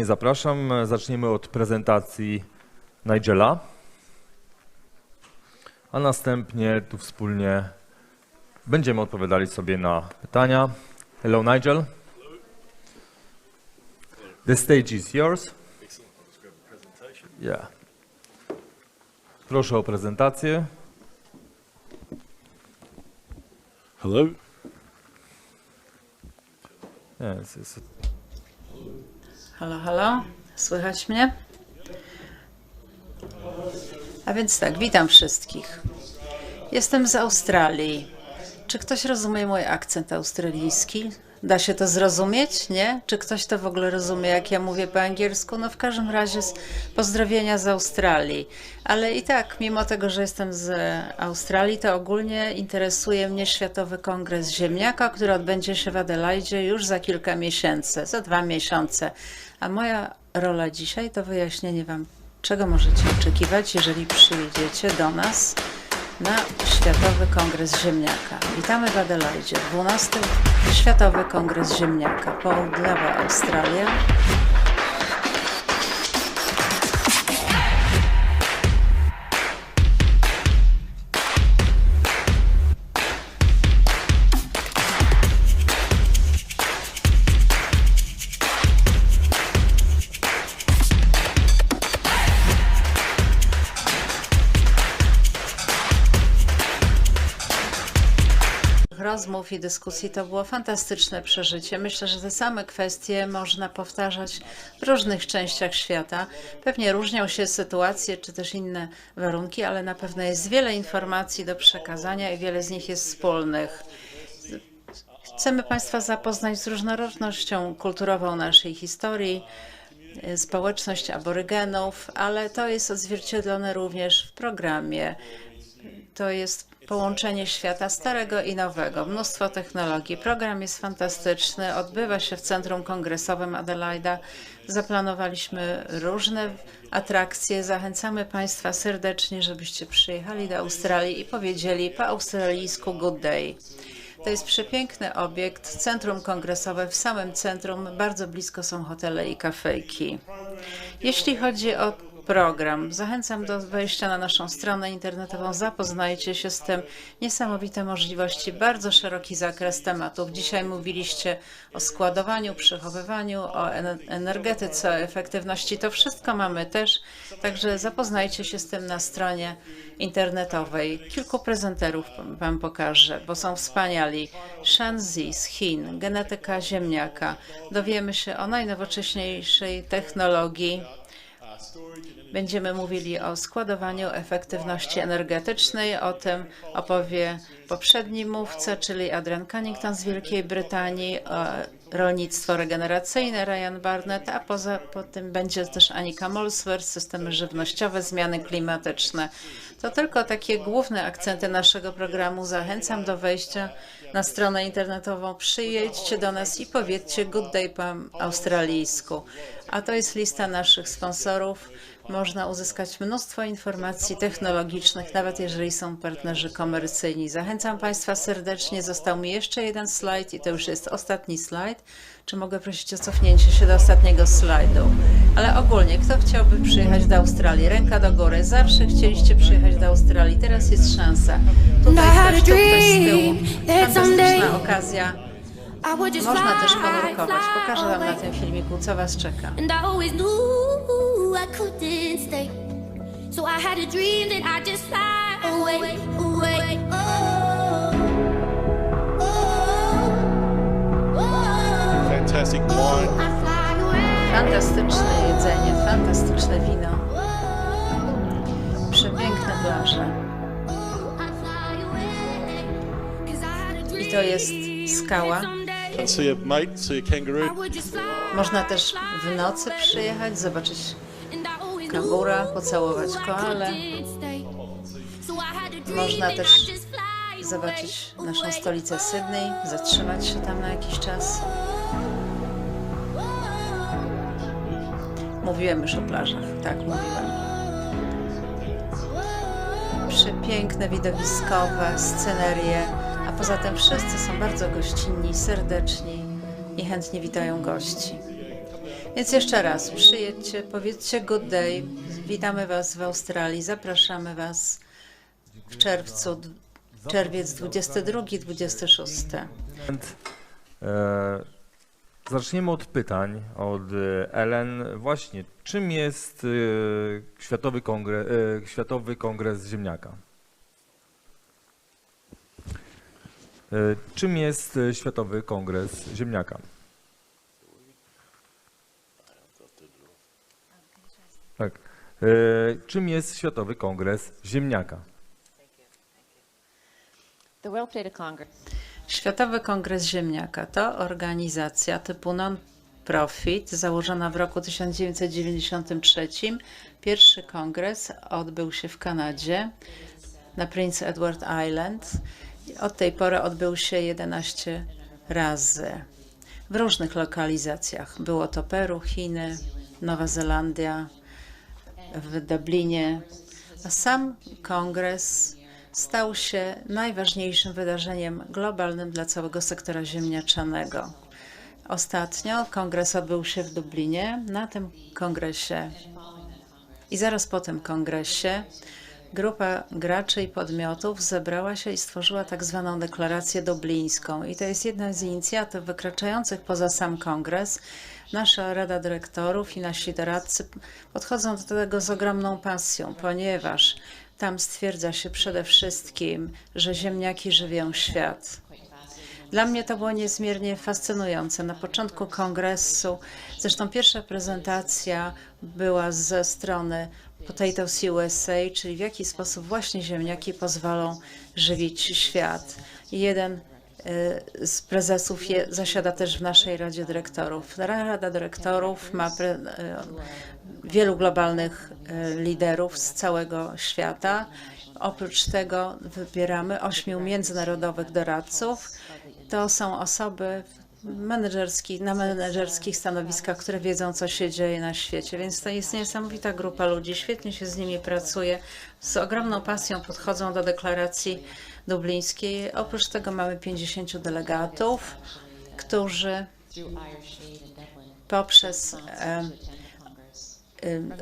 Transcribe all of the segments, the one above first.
serdecznie zapraszam. Zaczniemy od prezentacji Nigela, a następnie tu wspólnie będziemy odpowiadali sobie na pytania. Hello Nigel. The stage is yours. Yeah. Proszę o prezentację. Hello. Yes, yes. Halo, halo, słychać mnie? A więc tak, witam wszystkich. Jestem z Australii. Czy ktoś rozumie mój akcent australijski? Da się to zrozumieć, nie? Czy ktoś to w ogóle rozumie, jak ja mówię po angielsku? No w każdym razie pozdrowienia z Australii. Ale i tak, mimo tego, że jestem z Australii, to ogólnie interesuje mnie Światowy Kongres Ziemniaka, który odbędzie się w Adelaide już za kilka miesięcy, za dwa miesiące. A moja rola dzisiaj to wyjaśnienie Wam, czego możecie oczekiwać, jeżeli przyjedziecie do nas na Światowy Kongres Ziemniaka. Witamy w Adelaide. 12 Światowy Kongres Ziemniaka. Południowa Australia. I dyskusji to było fantastyczne przeżycie. Myślę, że te same kwestie można powtarzać w różnych częściach świata. Pewnie różnią się sytuacje czy też inne warunki, ale na pewno jest wiele informacji do przekazania i wiele z nich jest wspólnych. Chcemy Państwa zapoznać z różnorodnością kulturową naszej historii, społeczność aborygenów, ale to jest odzwierciedlone również w programie. To jest połączenie świata starego i nowego, mnóstwo technologii. Program jest fantastyczny, odbywa się w Centrum Kongresowym Adelaida. Zaplanowaliśmy różne atrakcje. Zachęcamy Państwa serdecznie, żebyście przyjechali do Australii i powiedzieli po australijsku good day. To jest przepiękny obiekt, centrum kongresowe w samym centrum, bardzo blisko są hotele i kafejki. Jeśli chodzi o program. Zachęcam do wejścia na naszą stronę internetową. Zapoznajcie się z tym. Niesamowite możliwości, bardzo szeroki zakres tematów. Dzisiaj mówiliście o składowaniu, przechowywaniu, o ener- energetyce, o efektywności. To wszystko mamy też, także zapoznajcie się z tym na stronie internetowej. Kilku prezenterów Wam pokażę, bo są wspaniali. Shanzi z Chin, genetyka ziemniaka. Dowiemy się o najnowocześniejszej technologii Będziemy mówili o składowaniu efektywności energetycznej. O tym opowie poprzedni mówca, czyli Adrian Cunnington z Wielkiej Brytanii, rolnictwo regeneracyjne Ryan Barnett, a poza po tym będzie też Anika Molswer, systemy żywnościowe, zmiany klimatyczne. To tylko takie główne akcenty naszego programu. Zachęcam do wejścia na stronę internetową. Przyjedźcie do nas i powiedzcie good day po australijsku. A to jest lista naszych sponsorów. Można uzyskać mnóstwo informacji technologicznych, nawet jeżeli są partnerzy komercyjni. Zachęcam Państwa serdecznie. Został mi jeszcze jeden slajd i to już jest ostatni slajd. Czy mogę prosić o cofnięcie się do ostatniego slajdu? Ale ogólnie, kto chciałby przyjechać do Australii? Ręka do góry. Zawsze chcieliście przyjechać do Australii. Teraz jest szansa. Tutaj ktoś, tu ktoś z tyłu. Fantastyczna okazja. Można też podrukować. Pokażę Wam na tym filmiku, co Was czeka. I couldn't stay. So I had a dream that I just fly away, away. Oh, oh, oh. Fantastic wine. I fly away. Fantastyczne jedzenie, fantastyczne wino, przepiękne plaże. I. 'Cause I to jest skała. see a mate, see a kangaroo. Można też w nocy przyjechać, zobaczyć kangura, pocałować koalę, Można też zobaczyć naszą stolicę Sydney, zatrzymać się tam na jakiś czas. Mówiłem już o plażach, tak mówiłem. Przepiękne, widowiskowe scenerie, a poza tym wszyscy są bardzo gościnni, serdeczni i chętnie witają gości. Więc jeszcze raz, przyjedźcie, powiedzcie good day. Witamy Was w Australii. Zapraszamy Was w czerwcu, czerwiec 22-26. E, Zaczniemy od pytań od e, Ellen. Właśnie, czym jest e, Światowy Kongres, Światowy Kongres Ziemniaka? Czym jest Światowy Kongres Ziemniaka? Tak. E, Czym jest Światowy Kongres Ziemniaka? Światowy Kongres Ziemniaka to organizacja typu non-profit założona w roku 1993. Pierwszy kongres odbył się w Kanadzie na Prince Edward Island. Od tej pory odbył się 11 razy w różnych lokalizacjach. Było to Peru, Chiny, Nowa Zelandia, w Dublinie. A sam kongres stał się najważniejszym wydarzeniem globalnym dla całego sektora ziemniaczanego. Ostatnio kongres odbył się w Dublinie. Na tym kongresie i zaraz po tym kongresie grupa graczy i podmiotów zebrała się i stworzyła tak zwaną deklarację dublińską. I to jest jedna z inicjatyw wykraczających poza sam kongres. Nasza Rada Dyrektorów i nasi doradcy podchodzą do tego z ogromną pasją, ponieważ tam stwierdza się przede wszystkim, że ziemniaki żywią świat. Dla mnie to było niezmiernie fascynujące. Na początku kongresu, zresztą pierwsza prezentacja była ze strony Potatoes USA, czyli w jaki sposób właśnie ziemniaki pozwolą żywić świat. Jeden y, z prezesów je, zasiada też w naszej Radzie Dyrektorów. Rada Dyrektorów ma pre, y, wielu globalnych y, liderów z całego świata. Oprócz tego wybieramy ośmiu międzynarodowych doradców. To są osoby menedżerskich, na menedżerskich stanowiskach, które wiedzą, co się dzieje na świecie. Więc to jest niesamowita grupa ludzi. Świetnie się z nimi pracuje. Z ogromną pasją podchodzą do deklaracji dublińskiej. Oprócz tego mamy 50 delegatów, którzy poprzez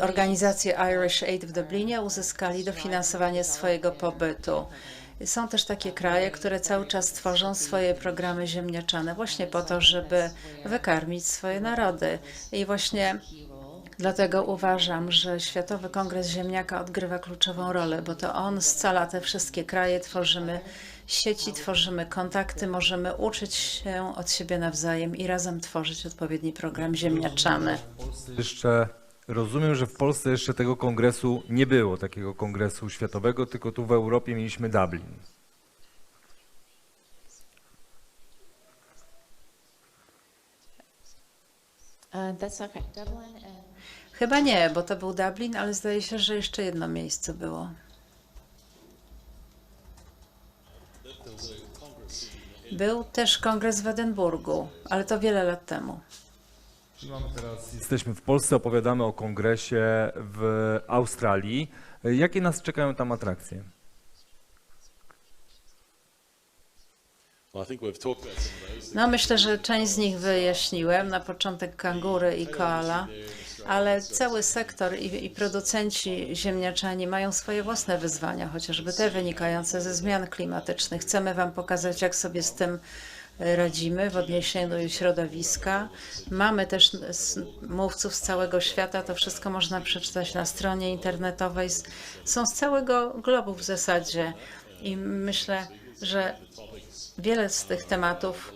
organizację Irish Aid w Dublinie uzyskali dofinansowanie swojego pobytu. Są też takie kraje, które cały czas tworzą swoje programy ziemniaczane właśnie po to, żeby wykarmić swoje narody. I właśnie dlatego uważam, że Światowy Kongres Ziemniaka odgrywa kluczową rolę, bo to on scala te wszystkie kraje, tworzymy sieci, tworzymy kontakty, możemy uczyć się od siebie nawzajem i razem tworzyć odpowiedni program ziemniaczany. Jeszcze rozumiem, że w Polsce jeszcze tego kongresu nie było, takiego kongresu światowego, tylko tu w Europie mieliśmy Dublin. And Chyba nie, bo to był Dublin, ale zdaje się, że jeszcze jedno miejsce było. Był też kongres w Edynburgu, ale to wiele lat temu. Mamy teraz, jesteśmy w Polsce, opowiadamy o kongresie w Australii. Jakie nas czekają tam atrakcje? No myślę, że część z nich wyjaśniłem, na początek kangury i koala, ale cały sektor i, i producenci ziemniaczani mają swoje własne wyzwania, chociażby te wynikające ze zmian klimatycznych. Chcemy Wam pokazać, jak sobie z tym radzimy w odniesieniu do środowiska. Mamy też mówców z całego świata, to wszystko można przeczytać na stronie internetowej. Są z całego globu w zasadzie i myślę, że wiele z tych tematów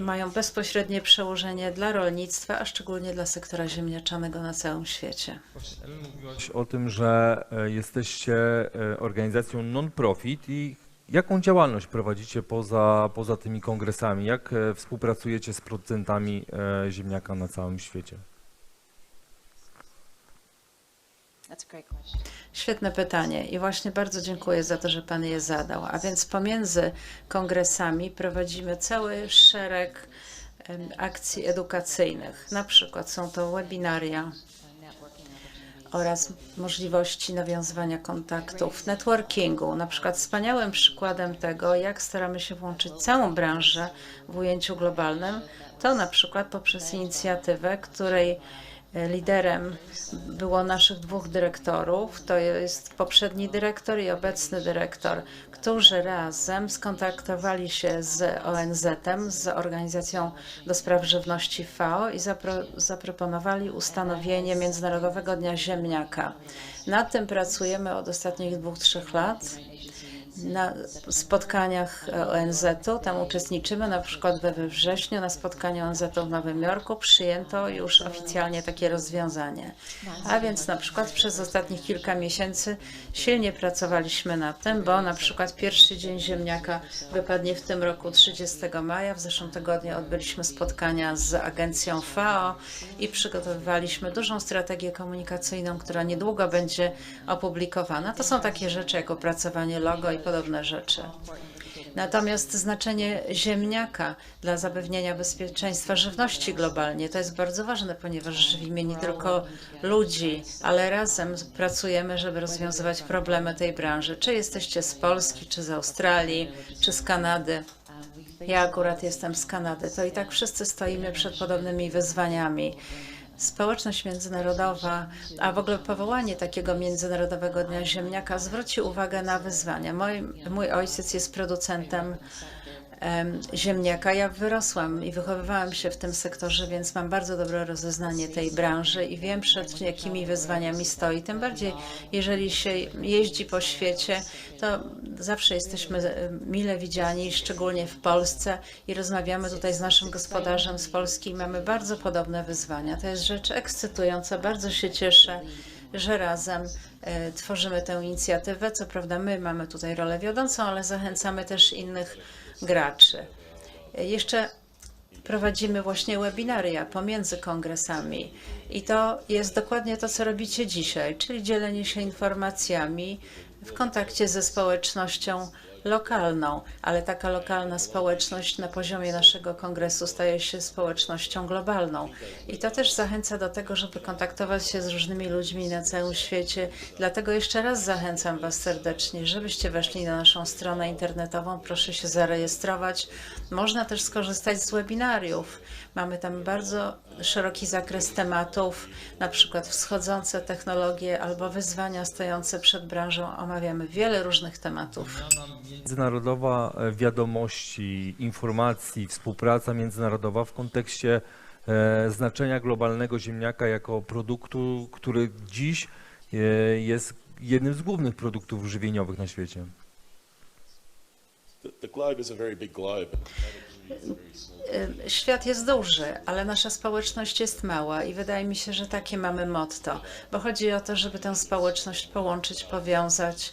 mają bezpośrednie przełożenie dla rolnictwa, a szczególnie dla sektora ziemniaczanego na całym świecie. Mówiłaś o tym, że e, jesteście e, organizacją non-profit i jaką działalność prowadzicie poza, poza tymi kongresami? Jak e, współpracujecie z producentami e, ziemniaka na całym świecie? Świetne pytanie i właśnie bardzo dziękuję za to, że Pan je zadał. A więc pomiędzy kongresami prowadzimy cały szereg akcji edukacyjnych. Na przykład są to webinaria, oraz możliwości nawiązywania kontaktów, networkingu. Na przykład wspaniałym przykładem tego, jak staramy się włączyć całą branżę w ujęciu globalnym, to na przykład poprzez inicjatywę, której liderem było naszych dwóch dyrektorów, to jest poprzedni dyrektor i obecny dyrektor, którzy razem skontaktowali się z ONZ-em, z Organizacją do Spraw Żywności FAO i zapro, zaproponowali ustanowienie Międzynarodowego Dnia Ziemniaka. Nad tym pracujemy od ostatnich dwóch, trzech lat na spotkaniach ONZ-u. Tam uczestniczymy, na przykład we wrześniu na spotkaniu ONZ-u w Nowym Jorku przyjęto już oficjalnie takie rozwiązanie. A więc na przykład przez ostatnich kilka miesięcy silnie pracowaliśmy nad tym, bo na przykład pierwszy dzień ziemniaka wypadnie w tym roku 30 maja. W zeszłym tygodniu odbyliśmy spotkania z agencją FAO i przygotowywaliśmy dużą strategię komunikacyjną, która niedługo będzie opublikowana. To są takie rzeczy jak opracowanie logo i podobne rzeczy. Natomiast znaczenie ziemniaka dla zapewnienia bezpieczeństwa żywności globalnie to jest bardzo ważne, ponieważ żywimy nie tylko ludzi, ale razem pracujemy, żeby rozwiązywać problemy tej branży. Czy jesteście z Polski, czy z Australii, czy z Kanady. Ja akurat jestem z Kanady. To i tak wszyscy stoimy przed podobnymi wyzwaniami. Społeczność międzynarodowa, a w ogóle powołanie takiego Międzynarodowego Dnia Ziemniaka zwróci uwagę na wyzwania. Mój, mój ojciec jest producentem em, ziemniaka. Ja wyrosłam i wychowywałam się w tym sektorze, więc mam bardzo dobre rozeznanie tej branży i wiem przed jakimi wyzwaniami stoi. Tym bardziej, jeżeli się jeździ po świecie, to zawsze jesteśmy mile widziani, szczególnie w Polsce i rozmawiamy tutaj z naszym gospodarzem z Polski i mamy bardzo podobne wyzwania. To jest rzecz ekscytująca, bardzo się cieszę że razem e, tworzymy tę inicjatywę. Co prawda my mamy tutaj rolę wiodącą, ale zachęcamy też innych graczy. Jeszcze prowadzimy właśnie webinaria pomiędzy kongresami i to jest dokładnie to, co robicie dzisiaj, czyli dzielenie się informacjami w kontakcie ze społecznością lokalną, ale taka lokalna społeczność na poziomie naszego kongresu staje się społecznością globalną. I to też zachęca do tego, żeby kontaktować się z różnymi ludźmi na całym świecie. Dlatego jeszcze raz zachęcam Was serdecznie, żebyście weszli na naszą stronę internetową. Proszę się zarejestrować. Można też skorzystać z webinariów. Mamy tam bardzo szeroki zakres tematów, na przykład wschodzące technologie albo wyzwania stojące przed branżą. Omawiamy wiele różnych tematów. Międzynarodowa e, wiadomości, informacji, współpraca międzynarodowa w kontekście e, znaczenia globalnego ziemniaka jako produktu, który dziś e, jest jednym z głównych produktów żywieniowych na świecie. Świat jest duży, ale nasza społeczność jest mała i wydaje mi się, że takie mamy motto, bo chodzi o to, żeby tę społeczność połączyć, powiązać,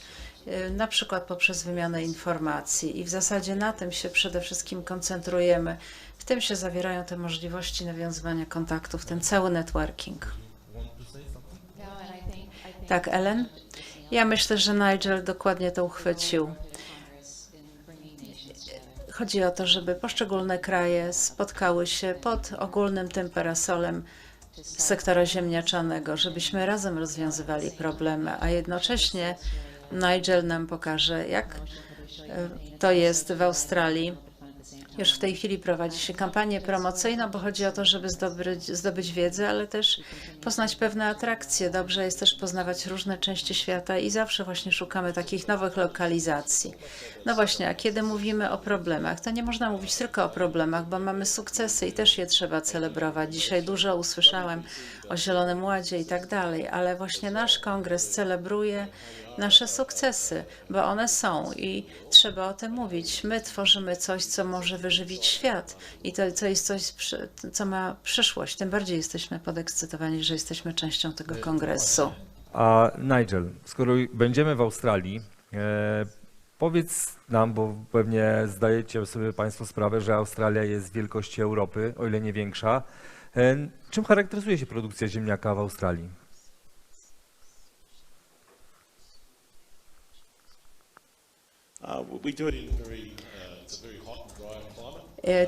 na przykład poprzez wymianę informacji i w zasadzie na tym się przede wszystkim koncentrujemy. W tym się zawierają te możliwości nawiązywania kontaktów, ten cały networking. Tak, Ellen? Ja myślę, że Nigel dokładnie to uchwycił. Chodzi o to, żeby poszczególne kraje spotkały się pod ogólnym tym parasolem sektora ziemniaczanego, żebyśmy razem rozwiązywali problemy, a jednocześnie Nigel nam pokaże, jak e, to jest w Australii. Już w tej chwili prowadzi się kampanię promocyjną, bo chodzi o to, żeby zdobyć, zdobyć wiedzę, ale też poznać pewne atrakcje. Dobrze jest też poznawać różne części świata i zawsze właśnie szukamy takich nowych lokalizacji. No właśnie, a kiedy mówimy o problemach, to nie można mówić tylko o problemach, bo mamy sukcesy i też je trzeba celebrować. Dzisiaj dużo usłyszałem o Zielonym Ładzie i tak dalej, ale właśnie nasz kongres celebruje nasze sukcesy, bo one są i trzeba o tym mówić. My tworzymy coś, co może wyżywić świat i to, to jest coś, co ma przyszłość. Tym bardziej jesteśmy podekscytowani, że jesteśmy częścią tego kongresu. A Nigel, skoro będziemy w Australii, e, powiedz nam, bo pewnie zdajecie sobie Państwo sprawę, że Australia jest wielkości Europy, o ile nie większa. E, czym charakteryzuje się produkcja ziemniaka w Australii?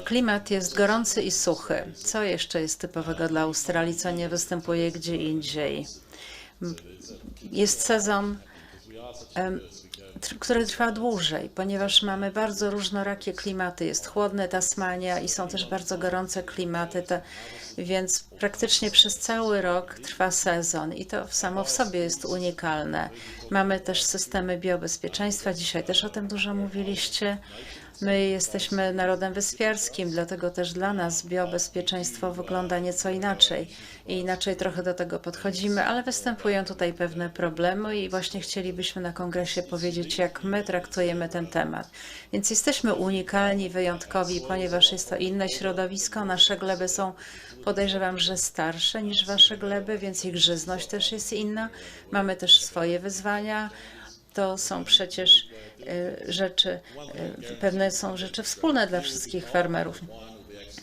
Klimat jest gorący i suchy. Co jeszcze jest typowego dla Australii, co nie występuje gdzie indziej? Jest sezon, który trwa dłużej, ponieważ mamy bardzo różnorakie klimaty. Jest chłodne Tasmania i są też bardzo gorące klimaty, więc praktycznie przez cały rok trwa sezon i to samo w sobie jest unikalne. Mamy też systemy biobezpieczeństwa, dzisiaj też o tym dużo mówiliście. My jesteśmy narodem wyspiarskim, dlatego też dla nas biobezpieczeństwo wygląda nieco inaczej i inaczej trochę do tego podchodzimy, ale występują tutaj pewne problemy i właśnie chcielibyśmy na kongresie powiedzieć, jak my traktujemy ten temat. Więc jesteśmy unikalni, wyjątkowi, ponieważ jest to inne środowisko. Nasze gleby są, podejrzewam, że starsze niż wasze gleby, więc ich żyzność też jest inna. Mamy też swoje wyzwania to są przecież e, rzeczy, e, pewne są rzeczy wspólne dla wszystkich farmerów.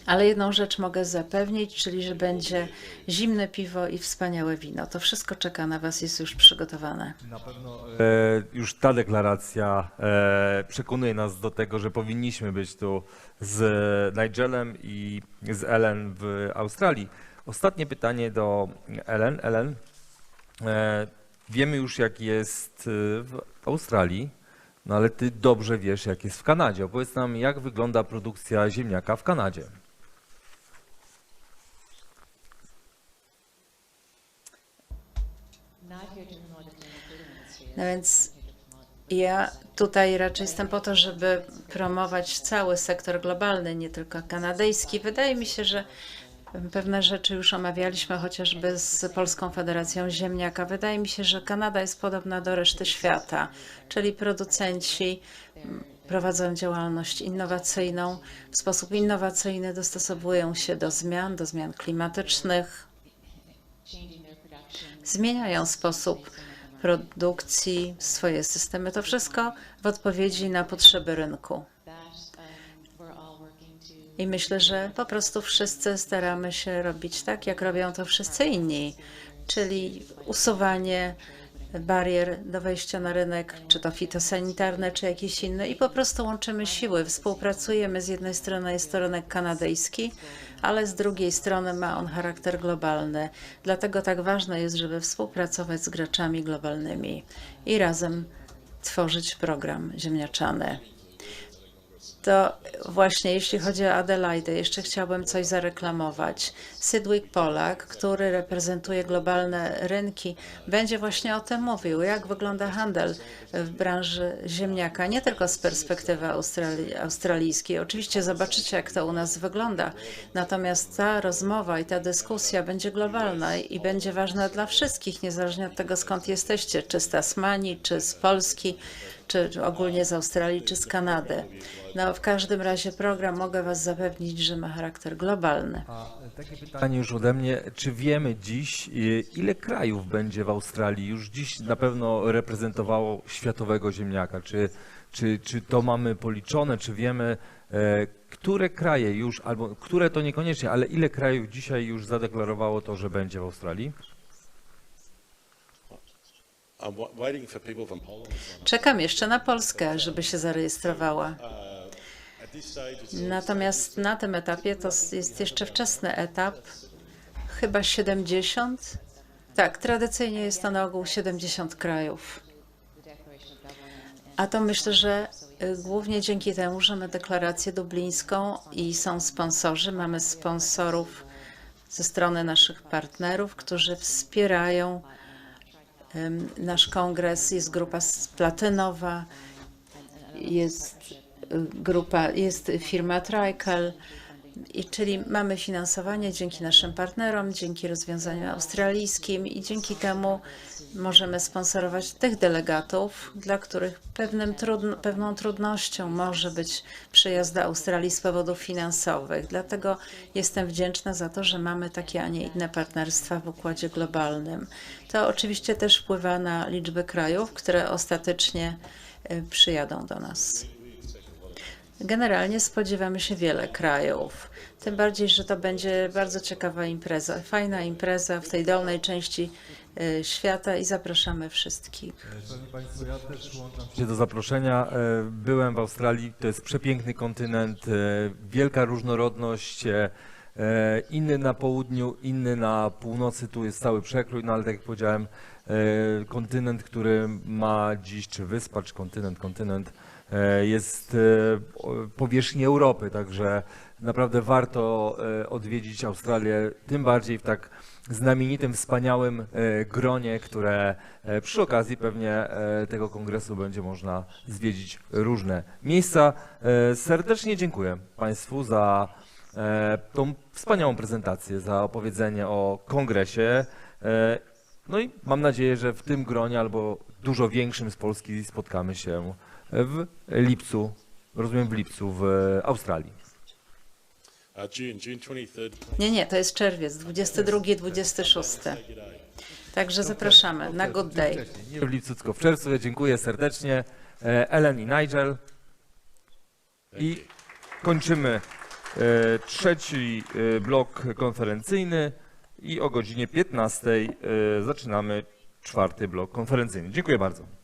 Ale jedną rzecz mogę zapewnić, czyli że będzie zimne piwo i wspaniałe wino. To wszystko czeka na Was, jest już przygotowane. Na pewno e, już ta deklaracja e, przekonuje nas do tego, że powinniśmy być tu z Nigelem i z Ellen w Australii. Ostatnie pytanie do Ellen. Ellen, e, wiemy już jak jest e, w Australii, no ale ty dobrze wiesz jak jest w Kanadzie. Opowiedz nam jak wygląda produkcja ziemniaka w Kanadzie. No więc ja tutaj raczej jestem po to, żeby promować cały sektor globalny, nie tylko kanadyjski. Wydaje mi się, że pewne rzeczy już omawialiśmy chociażby z Polską Federacją Ziemniaka. Wydaje mi się, że Kanada jest podobna do reszty świata, czyli producenci prowadzą działalność innowacyjną, w sposób innowacyjny dostosowują się do zmian, do zmian klimatycznych, zmieniają sposób produkcji, swoje systemy. To wszystko w odpowiedzi na potrzeby rynku. I myślę, że po prostu wszyscy staramy się robić tak, jak robią to wszyscy inni, czyli usuwanie barier do wejścia na rynek, czy to fitosanitarne, czy jakieś inne, i po prostu łączymy siły, współpracujemy. Z jednej strony jest to rynek kanadyjski, ale z drugiej strony ma on charakter globalny. Dlatego tak ważne jest, żeby współpracować z graczami globalnymi i razem tworzyć program ziemniaczany. To właśnie jeśli chodzi o Adelaide, jeszcze chciałbym coś zareklamować. Sidwick Polak, który reprezentuje globalne rynki, będzie właśnie o tym mówił, jak wygląda handel w branży ziemniaka, nie tylko z perspektywy australi australijskiej. Oczywiście zobaczycie, jak to u nas wygląda, natomiast ta rozmowa i ta dyskusja będzie globalna i będzie ważna dla wszystkich, niezależnie od tego, skąd jesteście, czy z Tasmanii, czy z Polski, czy ogólnie z Australii, czy z Kanady. No, w każdym razie program mogę Was zapewnić, że ma charakter globalny. A takie pytanie już ode mnie. Czy wiemy dziś, y, ile krajów będzie w Australii już dziś na pewno reprezentowało światowego ziemniaka? Czy, czy, czy to mamy policzone? Czy wiemy, e, które kraje już, albo które to niekoniecznie, ale ile krajów dzisiaj już zadeklarowało to, że będzie w Australii? Czekam jeszcze na Polskę, żeby się zarejestrowała. Natomiast na tym etapie to jest jeszcze wczesny etap, chyba 70. Tak, tradycyjnie jest to na ogół 70 krajów. A to myślę, że y, głównie dzięki temu, że mamy deklarację dublińską i są sponsorzy, mamy sponsorów ze strony naszych partnerów, którzy wspierają nasz kongres. Jest grupa platynowa, jest y, grupa, jest firma Trical. I czyli mamy finansowanie dzięki naszym partnerom, dzięki rozwiązaniom australijskim i dzięki temu możemy sponsorować tych delegatów, dla których pewnym trudno, pewną trudnością może być przyjazd do Australii z powodów finansowych. Dlatego jestem wdzięczna za to, że mamy takie, a nie inne partnerstwa w układzie globalnym. To oczywiście też wpływa na liczbę krajów, które ostatecznie y, przyjadą do nas. Generalnie spodziewamy się wiele krajów. Tym bardziej, że to będzie bardzo ciekawa impreza, fajna impreza w tej dolnej części y, świata i zapraszamy wszystkich. Szanowni Państwo, ja też przyłączam się do zaproszenia. E, Byłem w Australii, to jest przepiękny kontynent, e, wielka różnorodność, e, inny na południu, inny na północy, tu jest cały przekrój, no ale tak jak powiedziałem, kontynent, który ma dziś, czy wyspa, czy kontynent, kontynent, jest e, powierzchni Europy, także naprawdę warto e, odwiedzić Australię, tym bardziej w tak znamienitym, wspaniałym e, gronie, które e, przy okazji pewnie e, tego kongresu będzie można zwiedzić różne miejsca. E, Serdecznie dziękuję Państwu za e, tą wspaniałą prezentację, za opowiedzenie o kongresie. No i mam nadzieję, że w tym gronie albo dużo większym z Polski spotkamy się w lipcu, rozumiem w lipcu w Australii. June, June 23rd. Nie, nie, to jest czerwiec, 22-26. Także zapraszamy na Good Day. Nie w lipcu, tylko w czerwcu. Dziękuję serdecznie. E, Ellen i Nigel. I kończymy e, trzeci e, blok konferencyjny i o godzinie 15 e, zaczynamy czwarty blok konferencyjny. Dziękuję bardzo.